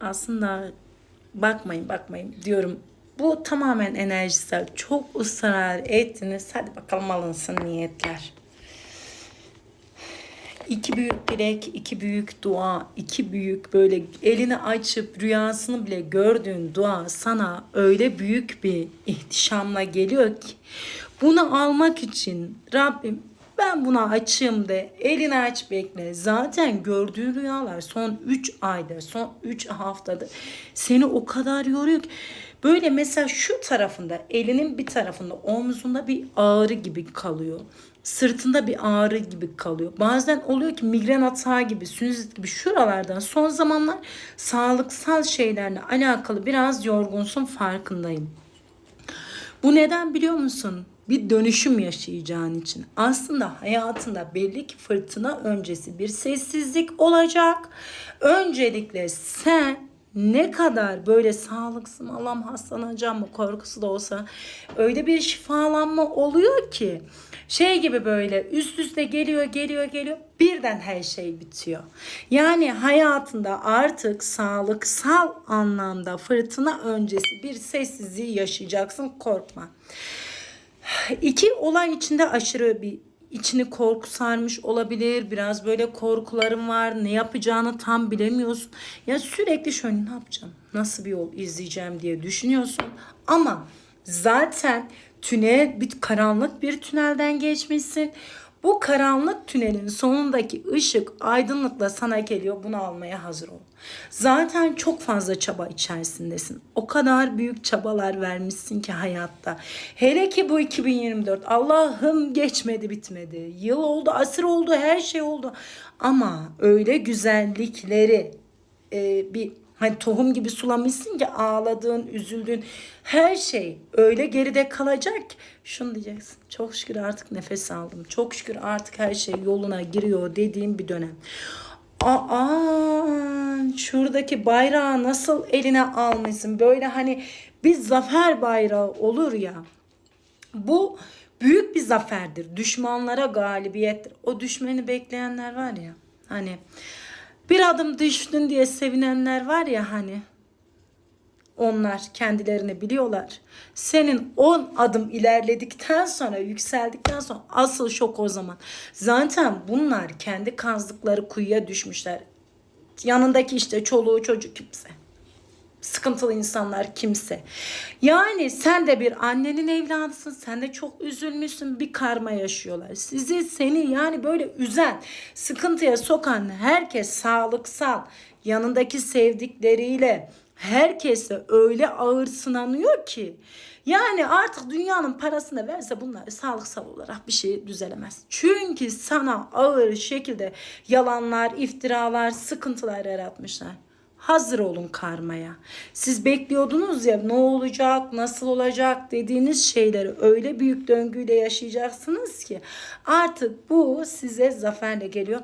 Aslında bakmayın bakmayın diyorum. Bu tamamen enerjisel. Çok ısrar ettiniz. Hadi bakalım alınsın niyetler. İki büyük dilek, iki büyük dua, iki büyük böyle elini açıp rüyasını bile gördüğün dua sana öyle büyük bir ihtişamla geliyor ki bunu almak için Rabbim ben buna açayım de elini aç bekle. Zaten gördüğün rüyalar son 3 aydır, son 3 haftadır seni o kadar yoruyor ki Böyle mesela şu tarafında elinin bir tarafında omzunda bir ağrı gibi kalıyor. Sırtında bir ağrı gibi kalıyor. Bazen oluyor ki migren atağı gibi, sinüzit gibi şuralardan son zamanlar sağlıksal şeylerle alakalı biraz yorgunsun farkındayım. Bu neden biliyor musun? Bir dönüşüm yaşayacağın için. Aslında hayatında belli ki fırtına öncesi bir sessizlik olacak. Öncelikle sen ne kadar böyle sağlıksız Allah'ım hastalanacağım mı korkusu da olsa öyle bir şifalanma oluyor ki şey gibi böyle üst üste geliyor geliyor geliyor birden her şey bitiyor. Yani hayatında artık sağlıksal anlamda fırtına öncesi bir sessizliği yaşayacaksın korkma. İki olay içinde aşırı bir içini korku sarmış olabilir. Biraz böyle korkularım var. Ne yapacağını tam bilemiyorsun. Ya sürekli şöyle ne yapacağım? Nasıl bir yol izleyeceğim diye düşünüyorsun. Ama zaten tünel bir karanlık bir tünelden geçmişsin. Bu karanlık tünelin sonundaki ışık aydınlıkla sana geliyor. Bunu almaya hazır ol. Zaten çok fazla çaba içerisindesin. O kadar büyük çabalar vermişsin ki hayatta. Hele ki bu 2024. Allah'ım geçmedi bitmedi. Yıl oldu, asır oldu, her şey oldu. Ama öyle güzellikleri e, bir Hani tohum gibi sulamışsın ki ağladığın, üzüldüğün her şey öyle geride kalacak ki şunu diyeceksin. Çok şükür artık nefes aldım. Çok şükür artık her şey yoluna giriyor dediğim bir dönem. Aa, şuradaki bayrağı nasıl eline almışsın? Böyle hani bir zafer bayrağı olur ya. Bu büyük bir zaferdir. Düşmanlara galibiyettir. O düşmeni bekleyenler var ya. Hani bir adım düştün diye sevinenler var ya hani. Onlar kendilerini biliyorlar. Senin 10 adım ilerledikten sonra, yükseldikten sonra asıl şok o zaman. Zaten bunlar kendi kazdıkları kuyuya düşmüşler. Yanındaki işte çoluğu çocuk kimse sıkıntılı insanlar kimse. Yani sen de bir annenin evladısın. Sen de çok üzülmüşsün. Bir karma yaşıyorlar. Sizi seni yani böyle üzen, sıkıntıya sokan herkes sağlıksal, yanındaki sevdikleriyle herkese öyle ağır sınanıyor ki yani artık dünyanın parasını verse bunlar sağlıksal olarak bir şey düzelemez. Çünkü sana ağır şekilde yalanlar, iftiralar, sıkıntılar yaratmışlar hazır olun karmaya. Siz bekliyordunuz ya ne olacak, nasıl olacak dediğiniz şeyleri öyle büyük döngüyle yaşayacaksınız ki artık bu size zaferle geliyor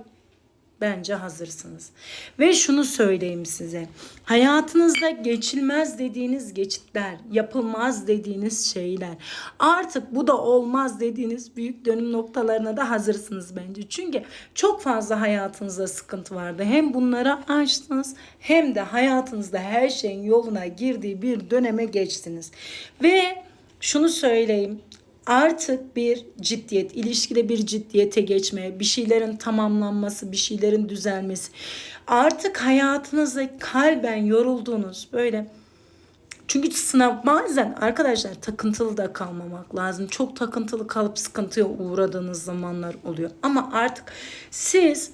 bence hazırsınız. Ve şunu söyleyeyim size. Hayatınızda geçilmez dediğiniz geçitler, yapılmaz dediğiniz şeyler, artık bu da olmaz dediğiniz büyük dönüm noktalarına da hazırsınız bence. Çünkü çok fazla hayatınızda sıkıntı vardı. Hem bunları açtınız hem de hayatınızda her şeyin yoluna girdiği bir döneme geçtiniz. Ve şunu söyleyeyim artık bir ciddiyet, ilişkide bir ciddiyete geçme, bir şeylerin tamamlanması, bir şeylerin düzelmesi. Artık hayatınızda kalben yorulduğunuz böyle çünkü sınav bazen arkadaşlar takıntılı da kalmamak lazım. Çok takıntılı kalıp sıkıntıya uğradığınız zamanlar oluyor. Ama artık siz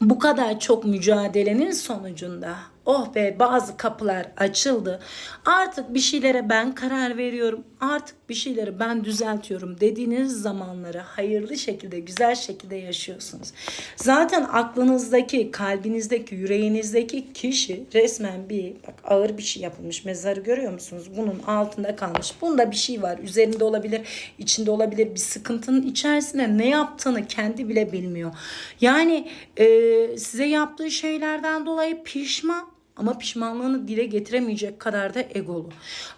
bu kadar çok mücadelenin sonucunda oh be bazı kapılar açıldı. Artık bir şeylere ben karar veriyorum. Artık bir şeyleri ben düzeltiyorum dediğiniz zamanları hayırlı şekilde, güzel şekilde yaşıyorsunuz. Zaten aklınızdaki, kalbinizdeki, yüreğinizdeki kişi resmen bir bak ağır bir şey yapılmış. Mezarı görüyor musunuz? Bunun altında kalmış. Bunda bir şey var. Üzerinde olabilir, içinde olabilir. Bir sıkıntının içerisinde ne yaptığını kendi bile bilmiyor. Yani e, size yaptığı şeylerden dolayı pişman ama pişmanlığını dile getiremeyecek kadar da egolu.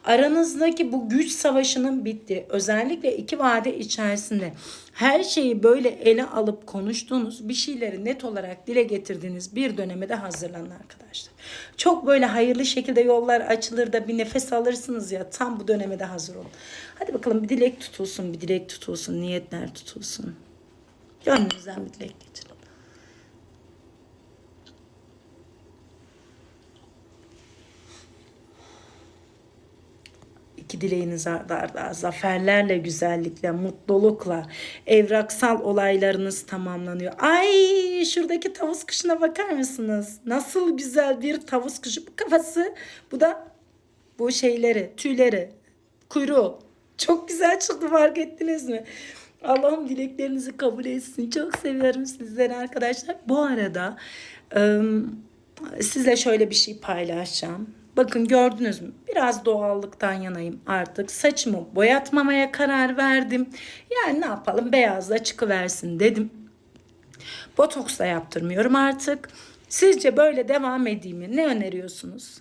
Aranızdaki bu güç savaşının bitti. Özellikle iki vade içerisinde her şeyi böyle ele alıp konuştuğunuz bir şeyleri net olarak dile getirdiğiniz bir döneme de hazırlanın arkadaşlar. Çok böyle hayırlı şekilde yollar açılır da bir nefes alırsınız ya tam bu döneme de hazır olun. Hadi bakalım bir dilek tutulsun, bir dilek tutulsun, niyetler tutulsun. Gönlünüzden bir dilek geçirin. İki dileğiniz arda arda zaferlerle, güzellikle, mutlulukla, evraksal olaylarınız tamamlanıyor. Ay şuradaki tavus kuşuna bakar mısınız? Nasıl güzel bir tavus kuşu. Bu kafası, bu da bu şeyleri, tüyleri, kuyruğu. Çok güzel çıktı fark ettiniz mi? Allah'ım dileklerinizi kabul etsin. Çok seviyorum sizleri arkadaşlar. Bu arada ım, size şöyle bir şey paylaşacağım. Bakın gördünüz mü? Biraz doğallıktan yanayım artık. Saçımı boyatmamaya karar verdim. Yani ne yapalım beyazla çıkıversin dedim. Botoks da yaptırmıyorum artık. Sizce böyle devam edeyim mi? Ne öneriyorsunuz?